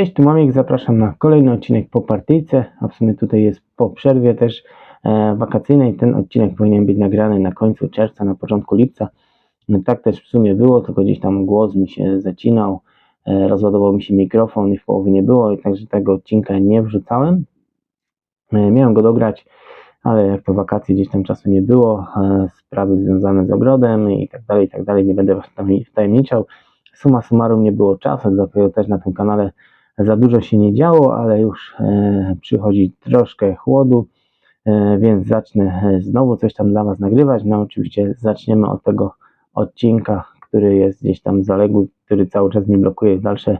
Cześć, tu Mamik, zapraszam na kolejny odcinek po partyjce, a w sumie tutaj jest po przerwie też e, wakacyjnej. Ten odcinek powinien być nagrany na końcu czerwca, na początku lipca. No, tak też w sumie było, tylko gdzieś tam głos mi się zacinał, e, rozładował mi się mikrofon i w połowie nie było, i także tego odcinka nie wrzucałem. E, miałem go dograć, ale jak to wakacje gdzieś tam czasu nie było, e, sprawy związane z ogrodem i tak dalej, i tak dalej, nie będę was tam wtajemniczał. Suma summarum nie było czasu, dlatego też na tym kanale za dużo się nie działo, ale już e, przychodzi troszkę chłodu, e, więc zacznę e, znowu coś tam dla Was nagrywać. No oczywiście zaczniemy od tego odcinka, który jest gdzieś tam zaległy, który cały czas mi blokuje dalsze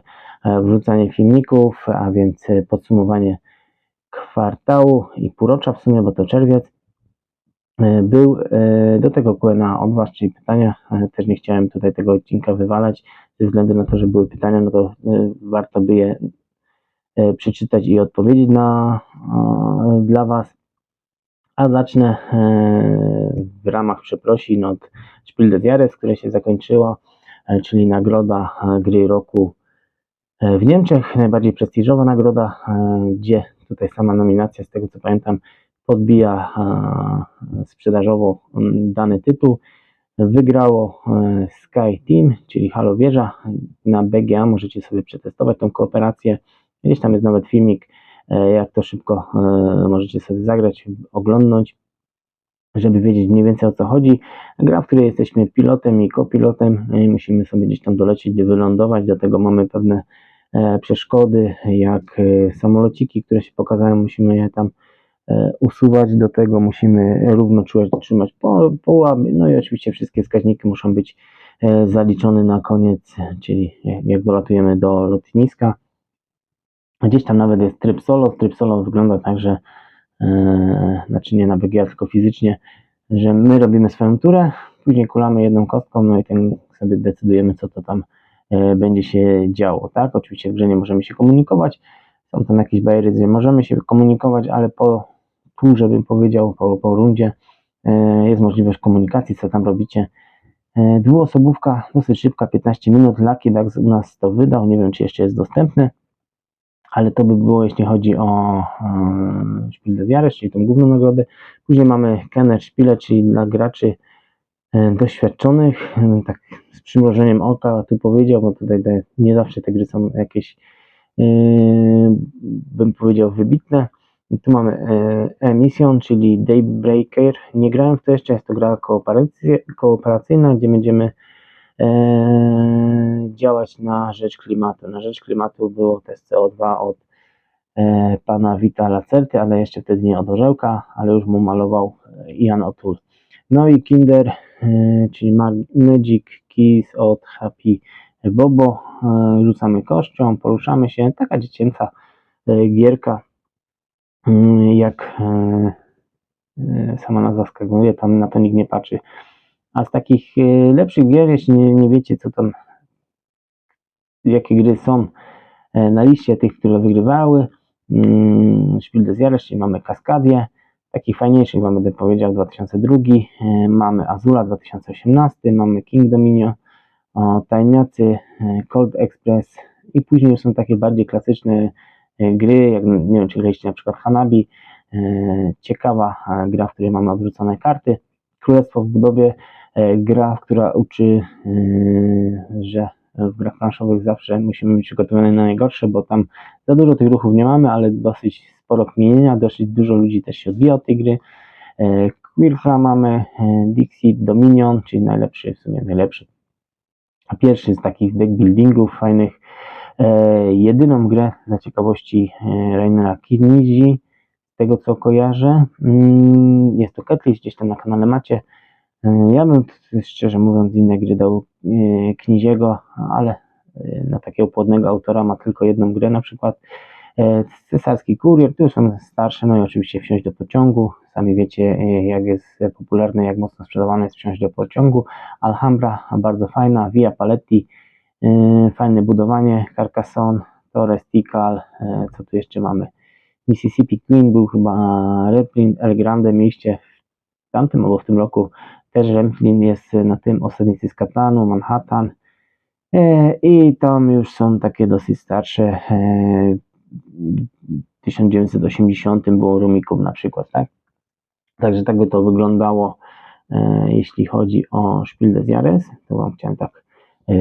wrzucanie filmików, a więc podsumowanie kwartału i półrocza w sumie, bo to czerwiec. Był do tego Q&A od Was, czyli pytania. Też nie chciałem tutaj tego odcinka wywalać, ze względu na to, że były pytania, no to e, warto by je e, przeczytać i odpowiedzieć na, dla Was. A zacznę e, w ramach przeprosin od Spiel des Jahres, które się zakończyło, czyli nagroda gry roku w Niemczech, najbardziej prestiżowa nagroda, gdzie tutaj sama nominacja, z tego co pamiętam, podbija sprzedażowo dany tytuł. Wygrało e, Sky Team, czyli Halo Wieża. Na BGA możecie sobie przetestować tą kooperację. Gdzieś tam jest nawet filmik, e, jak to szybko e, możecie sobie zagrać, oglądnąć, żeby wiedzieć mniej więcej o co chodzi. Gra, w której jesteśmy pilotem i kopilotem i musimy sobie gdzieś tam dolecieć, wylądować. Do tego mamy pewne przeszkody, jak samolociki, które się pokazają, musimy je tam usuwać. Do tego musimy równo trzymać po, połaby. No i oczywiście wszystkie wskaźniki muszą być e, zaliczone na koniec, czyli jak- dolatujemy do lotniska. Gdzieś tam nawet jest tryb solo. Tryb solo wygląda tak, że e, znaczy nie na BGA, tylko fizycznie, że my robimy swoją turę, później kulamy jedną kostką, no i ten sobie decydujemy, co to tam e, będzie się działo, tak? Oczywiście w grze nie możemy się komunikować, są tam jakieś bariery, możemy się komunikować, ale po turze, bym powiedział, po, po rundzie e, jest możliwość komunikacji, co tam robicie. E, Dwuosobówka, dosyć szybka, 15 minut. Lucky Ducks u nas to wydał, nie wiem czy jeszcze jest dostępny, ale to by było jeśli chodzi o Spiel des Jahres, czyli tą główną nagrodę. Później mamy Kenner Spiele, czyli dla graczy e, doświadczonych, tak z przymrożeniem oka tu powiedział, bo tutaj nie zawsze te gry są jakieś, bym powiedział, wybitne. Tu mamy e, Emission, czyli Daybreaker. Nie grałem w to jeszcze, jest to gra kooperacy- kooperacyjna, gdzie będziemy e, działać na rzecz klimatu. Na rzecz klimatu było test CO2 od e, pana Vita Lacerty, ale jeszcze wtedy nie od Orzełka, ale już mu malował Ian O'Toole. No i Kinder, czyli Mag- Magic Keys od Happy Bobo. E, rzucamy kością, poruszamy się. Taka dziecięca e, gierka, Mm, jak e, sama nazwa wskazuje, tam na to nikt nie patrzy. A z takich lepszych gier, jeśli nie, nie wiecie, co tam, jakie gry są na liście tych, które wygrywały, mm, Spiel des Jahres, czyli mamy Kaskadię, takich fajniejszych mamy, będę powiedział, 2002, e, mamy Azula 2018, mamy King Dominion, o, Tajniacy, e, Cold Express i później już są takie bardziej klasyczne e, gry, jak nie wiem, czy graliście na przykład Hanabi, e, ciekawa gra, w której mamy odwrócone karty, Królestwo w budowie, gra, która uczy, że w grach planszowych zawsze musimy być przygotowani na najgorsze, bo tam za dużo tych ruchów nie mamy, ale dosyć sporo kminienia, dosyć dużo ludzi też się odbija od tej gry. Quirfra mamy, e, Dixit, Dominion, czyli najlepszy, w sumie najlepszy, pierwszy z takich deck buildingów fajnych. E, jedyną grę za ciekawości e, Rainera Kinigi, z tego co kojarzę. Mm, jest to Ketlis, gdzieś tam na kanale macie. E, ja bym szczerze mówiąc inne gry dał Kniziego, ale na takiego płodnego autora ma tylko jedną grę na przykład. Cesarski Kurier, tu już są starsze, no i oczywiście wsiąść do pociągu. Sami wiecie, e, jak jest popularne, jak mocno sprzedawane jest wsiąść do pociągu. Alhambra, bardzo fajna, Via Paletti, e, fajne budowanie, Carcassonne, Torres, Tikal, e, co tu jeszcze mamy? Mississippi Queen był chyba reprint, El Grande mieliście w tamtym albo w tym roku też reprint jest na tym, Osadnicy z Katanu, Manhattan, I tam już są takie dosyć starsze. W 1980 było Rumików na przykład, tak? Także tak by to wyglądało, e, jeśli chodzi o Spiel des Jahres. To Wam chciałem tak e,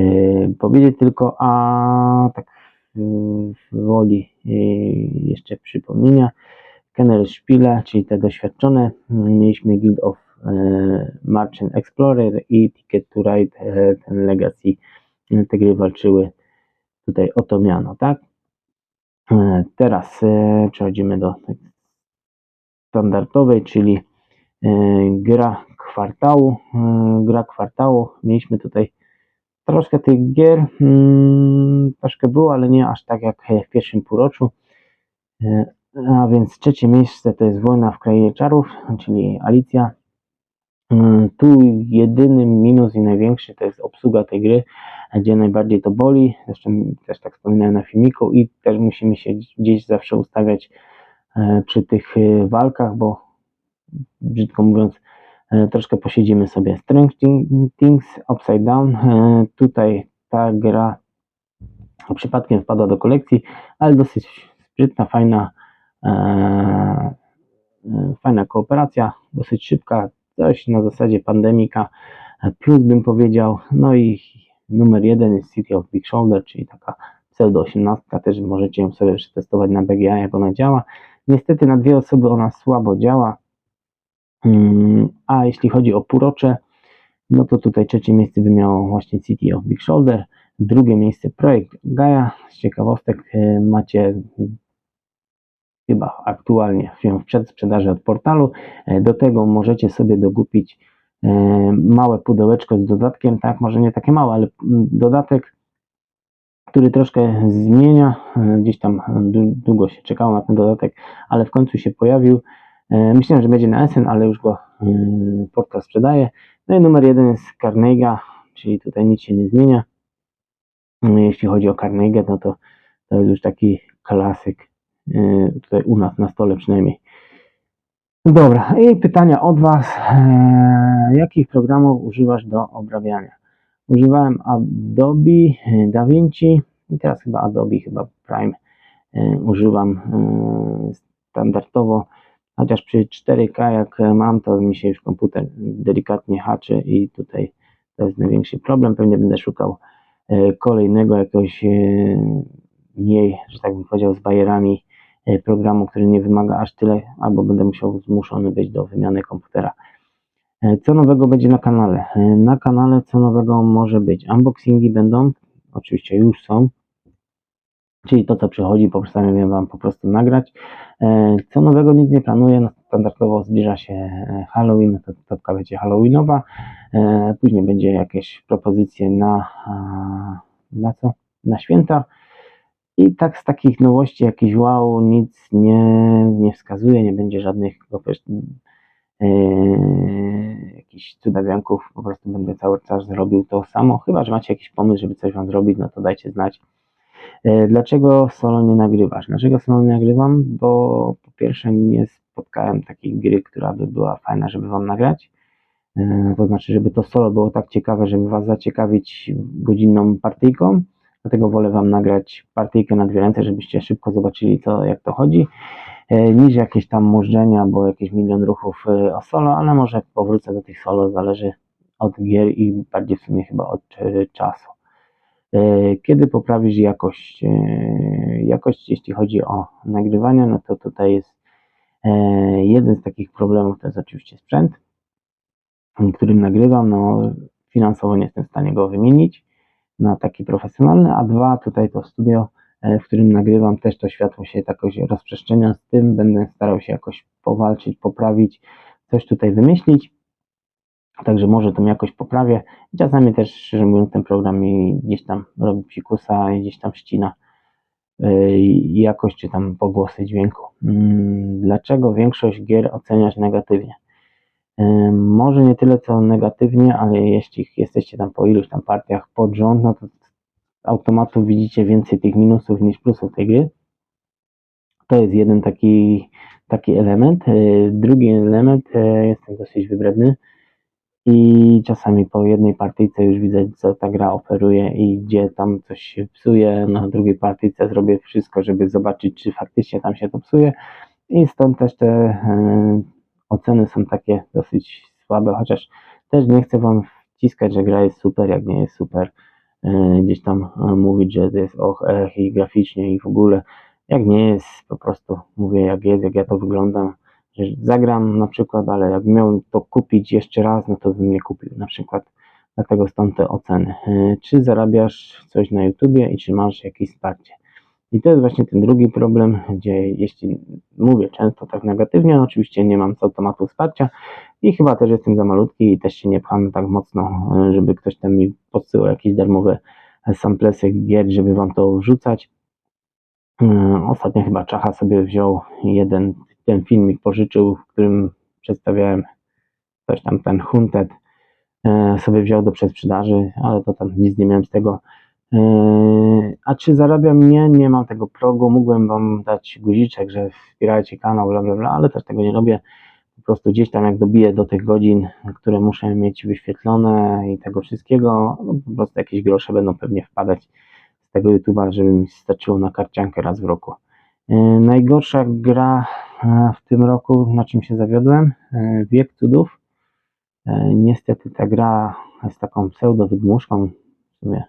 powiedzieć tylko, a tak w, woli e, jeszcze przypomnienia. Kennel Spiele, czyli te doświadczone, mieliśmy Guild of Merchant Explorer i Ticket to Ride, ten Legacy. Te gry walczyły tutaj o to miano, tak? Teraz przechodzimy do standardowej, czyli gra kwartału. E, Gra kwartału. Mieliśmy tutaj troszkę tych gier, mm, troszkę było, ale nie aż tak jak w pierwszym półroczu. E, A więc trzecie miejsce to jest Wojna w Krainie Czarów, czyli Alicja. Mm, Tu jedynym minus i największy to jest obsługa tej gry, gdzie najbardziej to boli. Zresztą też tak wspominałem na filmiku i też musimy się gdzieś zawsze ustawiać e, przy tych e, walkach, bo brzydko mówiąc, e, troszkę posiedzimy sobie. Strength Things Upside Down. E, Tutaj ta gra przypadkiem wpadła do kolekcji, ale dosyć sprytna, fajna, e, fajna kooperacja, dosyć szybka, coś na zasadzie pandemika, plus bym powiedział, no i numer jeden jest City of Big Shoulder, czyli taka pseudo 18, też możecie ją sobie przetestować na BGA, jak ona działa. Niestety na dwie osoby ona słabo działa, a jeśli chodzi o półrocze, no to tutaj trzecie miejsce by miało właśnie City of Big Shoulder, drugie miejsce Projekt Gaia. Z ciekawostek e, macie chyba aktualnie w przedsprzedaży od portalu. E, Do tego możecie sobie dokupić e, małe pudełeczko z dodatkiem, tak, może nie takie małe, ale mm, dodatek, który troszkę zmienia. Gdzieś tam długo się czekało na ten dodatek, ale w końcu się pojawił. E, Myślałem, że będzie na Essen, ale już go e, portal sprzedaje. No i numer jeden jest Carnegie, czyli tutaj nic się nie zmienia. E, Jeśli chodzi o Carnegie, no to to jest już taki klasyk tutaj u nas na stole przynajmniej. Dobra, i pytania od Was. Jakich programów używasz do obrabiania? Używałem Adobe, DaVinci i teraz chyba Adobe, chyba Prime używam standardowo, chociaż przy 4K jak mam, to mi się już komputer delikatnie haczy i tutaj to jest największy problem. Pewnie będę szukał e, kolejnego jakiegoś e, mniej, że tak bym powiedział, z bajerami e, programu, który nie wymaga aż tyle, albo będę musiał zmuszony być do wymiany komputera. E, Co nowego będzie na kanale? E, Na kanale co nowego może być? Unboxingi będą, oczywiście już są, czyli to co przychodzi, postanowiłem Wam po prostu nagrać. E, Co nowego nic nie planuję, no standardowo zbliża się e, Halloween, to topka będzie Halloweenowa, E, później będzie jakieś propozycje na, na co? Na święta. I tak z takich nowości jakiś wow, nic nie, nie wskazuje, nie będzie żadnych e, jakichś cudawianków, po prostu będę cały czas robił to samo. Chyba, że macie jakiś pomysł, żeby coś Wam zrobić, no to dajcie znać. E, Dlaczego solo nie nagrywasz? Dlaczego solo nie nagrywam? Bo po pierwsze nie spotkałem takiej gry, która by była fajna, żeby Wam nagrać. E, To znaczy, żeby to solo było tak ciekawe, żeby Was zaciekawić godzinną partyjką. Dlatego wolę Wam nagrać partyjkę na dwie ręce, żebyście szybko zobaczyli, co, jak to chodzi, e, niż jakieś tam mużdżenia, bo jakieś milion ruchów o solo, ale może powrócę do tych solo, zależy od gier i bardziej w sumie chyba od czasu. E, Kiedy poprawisz jakość? E, Jakość, jeśli chodzi o nagrywanie, no to tutaj jest e, jeden z takich problemów, to jest oczywiście sprzęt, którym nagrywam. No, finansowo nie jestem w stanie go wymienić na taki profesjonalny, a dwa, tutaj to studio, w którym nagrywam, też to światło się jakoś rozprzestrzenia, z tym będę starał się jakoś powalczyć, poprawić, coś tutaj wymyślić. Także może tą jakość poprawię. Czasami też, szczerze mówiąc, ten program mi gdzieś tam robi psikusa i gdzieś tam ścina yy, jakość czy tam pogłosy dźwięku. Mm, Dlaczego większość gier oceniasz negatywnie? Yy, Może nie tyle co negatywnie, ale jeśli jesteście tam po iluś tam partiach pod rząd, no to z automatu widzicie więcej tych minusów niż plusów tej gry. To jest jeden taki, taki element. Yy, Drugi element, jestem dosyć wybredny, i czasami po jednej partyjce już widzę, co ta gra oferuje i gdzie tam coś się psuje. Na drugiej partyjce zrobię wszystko, żeby zobaczyć, czy faktycznie tam się to psuje. I stąd też te e, oceny są takie dosyć słabe, chociaż też nie chcę Wam wciskać, że gra jest super, jak nie jest super. E, gdzieś tam e, mówić, że to jest och, ech i graficznie i w ogóle. Jak nie jest, po prostu mówię jak jest, jak ja to wyglądam zagram na przykład, ale jak miał to kupić jeszcze raz, no to bym nie kupił na przykład. Dlatego stąd te oceny. E, czy zarabiasz coś na YouTubie i czy masz jakieś wsparcie? I to jest właśnie ten drugi problem, gdzie jeśli mówię często tak negatywnie, no oczywiście nie mam z automatu wsparcia i chyba też jestem za malutki i też się nie pcham tak mocno, e, żeby ktoś tam mi podsyłał jakieś darmowe samplesy gier, żeby wam to wrzucać. E, ostatnio chyba Czacha sobie wziął jeden ten filmik pożyczył, w którym przedstawiałem coś tam, ten Hunted e, sobie wziął do przesprzedaży, ale to tam nic nie miałem z tego. E, a czy zarabiam? Nie, nie mam tego progu. Mógłbym Wam dać guziczek, że wspierajcie kanał, bla, bla, bla, ale też tego nie robię. Po prostu gdzieś tam jak dobiję do tych godzin, które muszę mieć wyświetlone i tego wszystkiego, no po prostu jakieś grosze będą pewnie wpadać z tego YouTube'a, żeby mi starczyło na karciankę raz w roku. E, najgorsza gra e, w tym roku, na czym się zawiodłem, e, Wiek Cudów. Niestety ta gra jest taką pseudo-wydmuszką, w sumie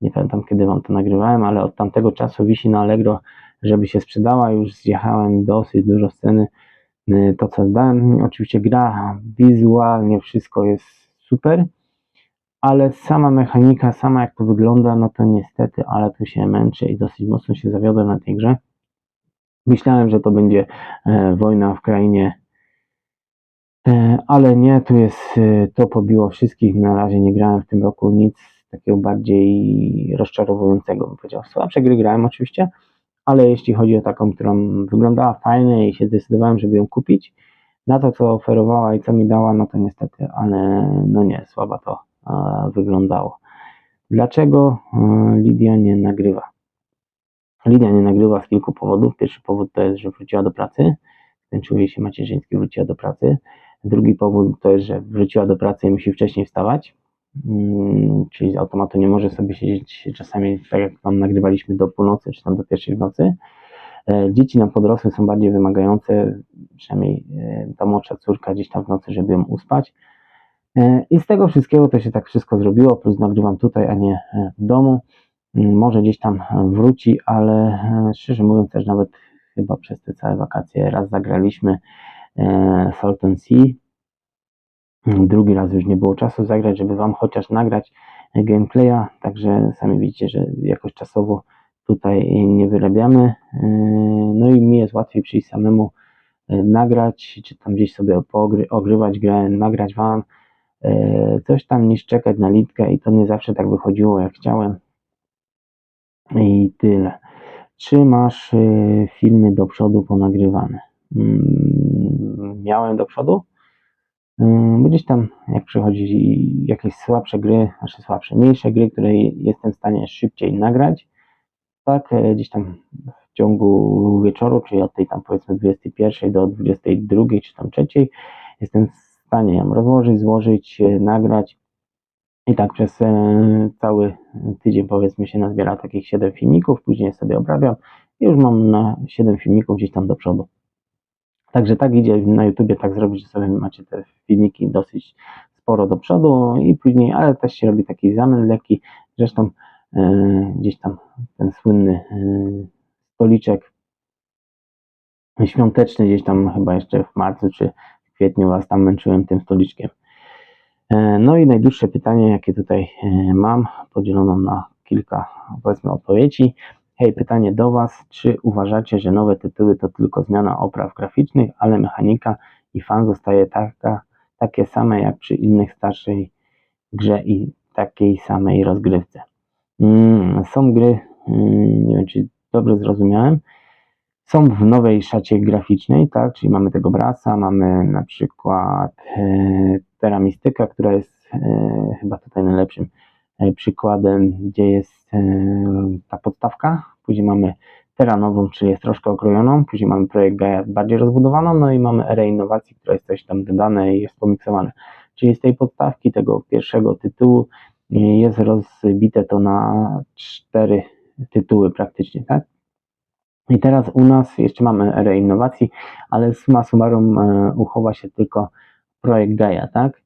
nie pamiętam kiedy wam to nagrywałem, ale od tamtego czasu wisi na Allegro, żeby się sprzedała, już zjechałem dosyć dużo sceny, to co dałem, oczywiście gra wizualnie wszystko jest super, ale sama mechanika, sama jak to wygląda, no to niestety, ale tu się męczę i dosyć mocno się zawiodłem na tej grze. Myślałem, że to będzie e, wojna w krainie, e, ale nie, tu jest, e, to pobiło wszystkich. Na razie nie grałem w tym roku nic takiego bardziej rozczarowującego, bym powiedział. Słabsze gry grałem oczywiście, ale jeśli chodzi o taką, którą wyglądała fajnie i się zdecydowałem, żeby ją kupić, na to, co oferowała i co mi dała, no to niestety, ale no nie, słaba to wyglądało. Dlaczego Lidia nie nagrywa? Lidia nie nagrywa z kilku powodów. Pierwszy powód to jest, że wróciła do pracy. Skończył jej się macierzyński, wróciła do pracy. Drugi powód to jest, że wróciła do pracy i musi wcześniej wstawać. Hmm, czyli z automatu nie może sobie siedzieć czasami, tak jak tam nagrywaliśmy do północy, czy tam do pierwszej w nocy. E, dzieci nam podrosłe są bardziej wymagające, przynajmniej e, ta młodsza córka gdzieś tam w nocy, żeby ją uspać. E, I z tego wszystkiego to się tak wszystko zrobiło, plus nagrywam tutaj, a nie w domu. Mm, może gdzieś tam wróci, ale e, szczerze mówiąc też nawet chyba przez te całe wakacje raz zagraliśmy e, Salton Sea. Drugi raz już nie było czasu zagrać, żeby Wam chociaż nagrać gameplaya, także sami widzicie, że jakoś czasowo tutaj nie wyrabiamy. E, no i mi jest łatwiej przyjść samemu nagrać, czy tam gdzieś sobie ogrywać grę, nagrać Wam coś tam niż czekać na litkę i to nie zawsze tak wychodziło jak chciałem. I tyle. Czy masz y, filmy do przodu ponagrywane? Mm, miałem do przodu. Mm, gdzieś tam, jak przychodzi jakieś słabsze gry, znaczy słabsze, mniejsze gry, które jestem w stanie szybciej nagrać, tak e, gdzieś tam w ciągu wieczoru, czyli od tej tam powiedzmy 21 do 22 czy tam 3, jestem w stanie ją rozłożyć, złożyć, e, nagrać i tak przez e, cały tydzień powiedzmy się nazbiera takich 7 filmików, później sobie obrabiam i już mam na 7 filmików gdzieś tam do przodu. Także tak idzie na YouTubie tak zrobić, że sobie macie te filmiki dosyć sporo do przodu i później, ale też się robi taki zamęt lekki. Zresztą e, gdzieś tam ten słynny e, stoliczek świąteczny, gdzieś tam chyba jeszcze w marcu czy w kwietniu was tam męczyłem tym stoliczkiem. E, no i najdłuższe pytanie, jakie tutaj e, mam, podzielono na kilka, powiedzmy, odpowiedzi. Hej, pytanie do Was. Czy uważacie, że nowe tytuły to tylko zmiana opraw graficznych, ale mechanika i fan zostaje taka, takie same jak przy innych starszej grze i takiej samej rozgrywce? Mm, są gry, mm, nie wiem czy dobrze zrozumiałem, są w nowej szacie graficznej, tak, czyli mamy tego brasa, mamy na przykład e, Terra Mystica, która jest e, chyba tutaj najlepszym e, przykładem, gdzie jest e, ta podstawka, później mamy Terra nową, czyli jest troszkę okrojoną, później mamy projekt Gaia bardziej rozbudowaną, no i mamy erę innowacji, która jest coś tam dodane i jest pomiksowane. czyli z tej podstawki tego pierwszego tytułu jest rozbite to na cztery tytuły praktycznie, tak? I teraz u nas jeszcze mamy erę innowacji, ale summa summarum uchowa się tylko projekt Gaia, tak?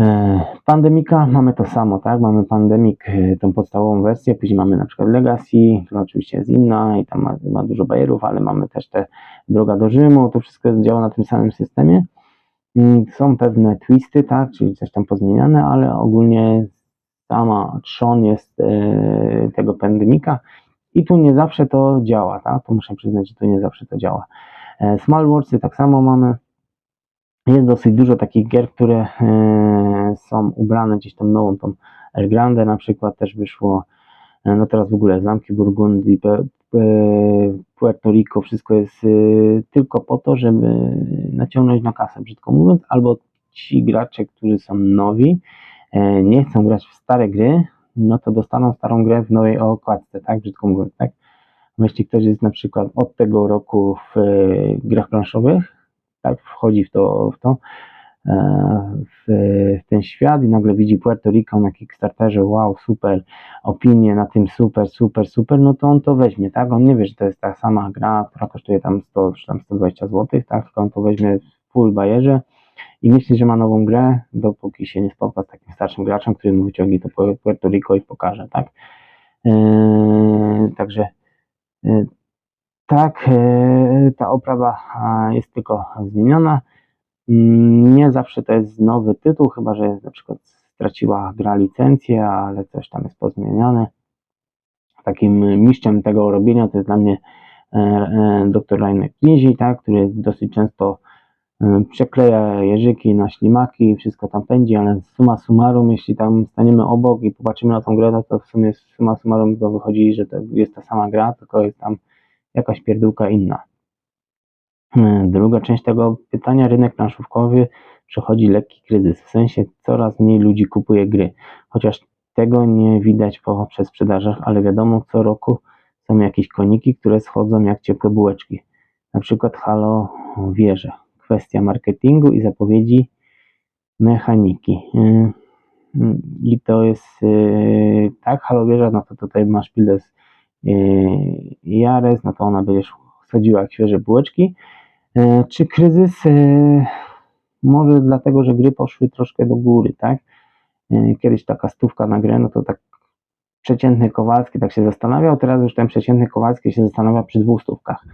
E, Pandemika mamy to samo, tak? Mamy Pandemic, e, tą podstawową wersję, później mamy na przykład Legacy, która oczywiście jest inna i tam ma, ma dużo bajerów, ale mamy też te Droga do Rzymu, to wszystko działa na tym samym systemie. Mm, Są pewne twisty, tak? Czyli coś tam pozmieniane, ale ogólnie sama trzon jest e, tego Pandemika i tu nie zawsze to działa, tak? To muszę przyznać, że tu nie zawsze to działa. E, Small Worldsy tak samo mamy. Jest dosyć dużo takich gier, które e, są ubrane gdzieś tam nową, tą El Grande na przykład też wyszło, e, no teraz w ogóle Zamki Burgundii, Puerto Rico, wszystko jest e, tylko po to, żeby naciągnąć na kasę, brzydko mówiąc, albo ci gracze, którzy są nowi, nie chcą grać w stare gry, no to dostaną starą grę w nowej okładce, tak, brzydko mówiąc, tak. Jeśli ktoś jest na przykład od tego roku w grach planszowych, tak, wchodzi w to, w to, e, w, ten świat i nagle widzi Puerto Rico na Kickstarterze, wow, super, opinie na tym super, super, super, no to on to weźmie, tak, on nie wie, że to jest ta sama gra, która kosztuje tam 100 czy tam 120 zł, tak, tylko on to weźmie w full bajerze i myśli, że ma nową grę, dopóki się nie spotka z takim starszym graczem, który mu wyciągnie to Pu- Puerto Rico i pokaże, tak. Eee, także e, tak, e, ta oprawa jest tylko zmieniona. Mm, Nie zawsze to jest nowy tytuł, chyba że na przykład straciła gra licencję, ale coś tam jest pozmieniane. Takim mistrzem tego robienia to jest dla mnie e, e, dr Rainer Klinzi, tak, który dosyć często przekleja jeżyki na ślimaki, wszystko tam pędzi, ale summa summarum, jeśli tam staniemy obok i popatrzymy na tą grę, to w sumie summa summarum to wychodzi, że to jest ta sama gra, tylko jest tam jakaś pierdółka inna. Hmm, Druga część tego pytania, rynek planszówkowy przechodzi lekki kryzys, w sensie coraz mniej ludzi kupuje gry, chociaż tego nie widać po sprzedażach, ale wiadomo, co roku są jakieś koniki, które schodzą jak ciepłe bułeczki. Na przykład Halo wieże. Kwestia marketingu i zapowiedzi mechaniki. Yy, I to jest yy, tak, Halo wieża, no to tutaj masz pildę z Jares, no to ona będzie schodziła jak świeże bułeczki. Yy, Czy kryzys? Yy, Może dlatego, że gry poszły troszkę do góry, tak? Yy, Kiedyś taka stówka na grę, no to tak przeciętny Kowalski tak się zastanawiał, teraz już ten przeciętny Kowalski się zastanawia przy dwóch stówkach.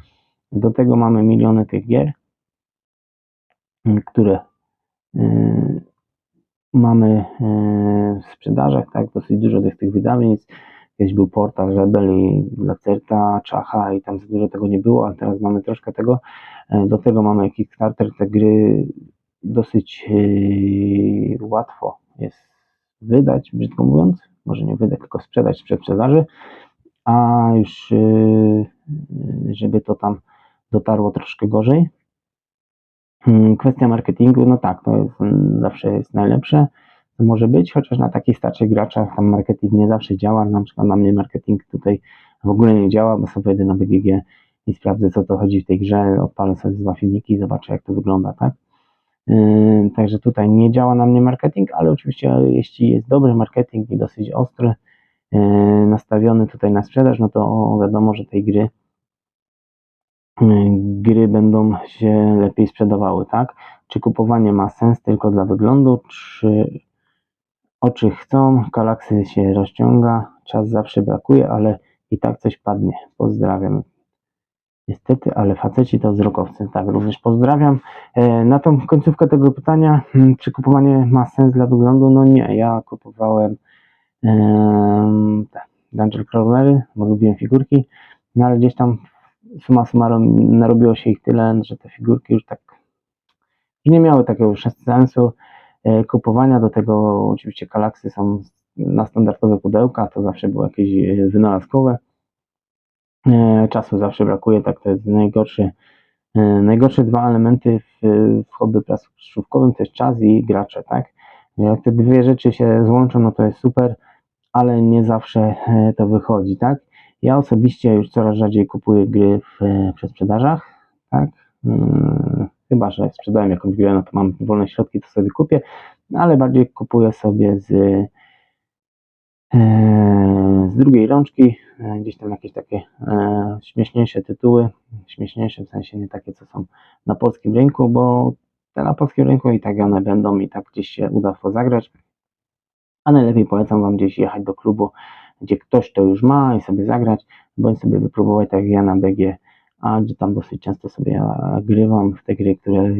Do tego mamy miliony tych gier, które mamy w sprzedażach, tak? Dosyć dużo tych, tych wydawnictw. Kiedyś był portal Rebel i Lacerta, Czacha i tam za dużo tego nie było, a teraz mamy troszkę tego. E, Do tego mamy Kickstarter, te gry dosyć yy, łatwo jest wydać, brzydko mówiąc, może nie wydać, tylko sprzedać przed sprzedaży, a już yy, żeby to tam dotarło troszkę gorzej. Hmm, Kwestia marketingu, no tak, to jest, mm, zawsze jest najlepsze, może być, chociaż na takich starszych graczach tam marketing nie zawsze działa, na przykład na mnie marketing tutaj w ogóle nie działa, bo sobie wejdę na BGG i sprawdzę co to chodzi w tej grze, odpalę sobie dwa filmiki i zobaczę jak to wygląda, tak? Yy, Także tutaj nie działa na mnie marketing, ale oczywiście jeśli jest dobry marketing i dosyć ostry, yy, nastawiony tutaj na sprzedaż, no to wiadomo, że tej gry yy, gry będą się lepiej sprzedawały, tak? Czy kupowanie ma sens tylko dla wyglądu, czy oczy chcą, galaksy się rozciąga, czas zawsze brakuje, ale i tak coś padnie. Pozdrawiam. Niestety, ale faceci to wzrokowcy. Tak, również pozdrawiam. E, Na tą końcówkę tego pytania, hmm, czy kupowanie ma sens dla wyglądu? No nie, ja kupowałem em, te Dungeon Crawlery, bo lubiłem figurki, no ale gdzieś tam summa summarum narobiło się ich tyle, że te figurki już tak nie miały takiego sensu kupowania. Do tego oczywiście galaksy są na standardowe pudełka, to zawsze było jakieś e, wynalazkowe. E, Czasu zawsze brakuje, tak to jest najgorszy. e, Najgorsze dwa elementy w, w hobby planszówkowym to jest czas i gracze, tak? Jak te dwie rzeczy się złączą, no to jest super, ale nie zawsze e, to wychodzi, tak? Ja osobiście już coraz rzadziej kupuję gry w, w sprzedażach, tak? Chyba że sprzedałem jakąś grę, no to mam wolne środki, to sobie kupię, ale bardziej kupuję sobie z, e, z drugiej rączki, e, gdzieś tam jakieś takie e, śmieszniejsze tytuły, śmieszniejsze w sensie nie takie, co są na polskim rynku, bo te na polskim rynku i tak one będą i tak gdzieś się uda w to zagrać. A najlepiej polecam Wam gdzieś jechać do klubu, gdzie ktoś to już ma i sobie zagrać, bądź sobie wypróbować tak jak ja na BG, a gdzie tam dosyć często sobie ja grywam w te gry, które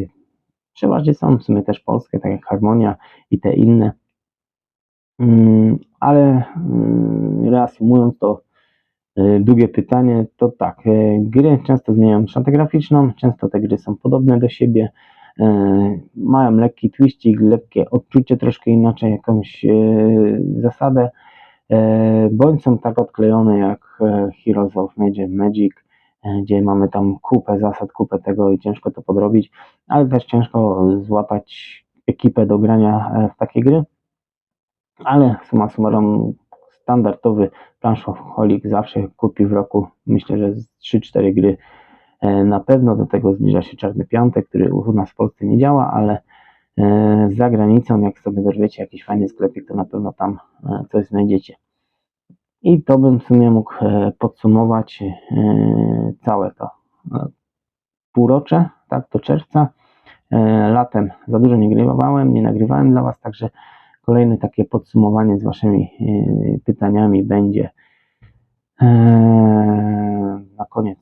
przeważnie są w sumie też polskie, tak jak Harmonia i te inne. Mm, Ale mm, reasumując to y, długie pytanie, to tak, y, gry często zmieniają szatę graficzną, często te gry są podobne do siebie, mają lekki twistik, lekkie odczucie, troszkę inaczej jakąś zasadę, bądź są tak odklejone jak e, Heroes of Magic, e, gdzie mamy tam kupę zasad, kupę tego i ciężko to podrobić, ale też ciężko złapać ekipę do grania e, w takie gry. Ale summa summarum standardowy planszownik zawsze kupi w roku myślę, że z 3-4 gry e, na pewno. Do tego zbliża się Czarny Piątek, który u nas w Polsce nie działa, ale e, za granicą jak sobie dorwiecie jakiś fajny sklepik, to na pewno tam e, coś znajdziecie. I to bym w sumie mógł e, podsumować e, całe to e, półrocze, tak, do czerwca. Latem za dużo nie grywałem, nie nagrywałem dla Was, także kolejne takie podsumowanie z Waszymi pytaniami będzie na koniec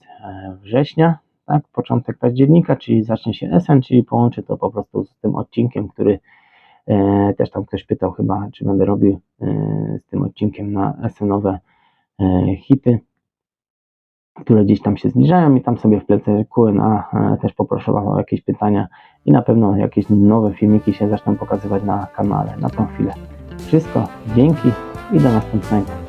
września, tak, początek października, czyli zacznie się SN, czyli połączę to po prostu z tym odcinkiem, który też tam ktoś pytał chyba, czy będę robił e, z tym odcinkiem na SN-owe e, hity, które gdzieś tam się zbliżają i tam sobie wplecę Q&A, e, też poproszę Was o jakieś pytania i na pewno jakieś nowe filmiki się zaczną pokazywać na kanale na tą chwilę. Wszystko, dzięki i do następnego.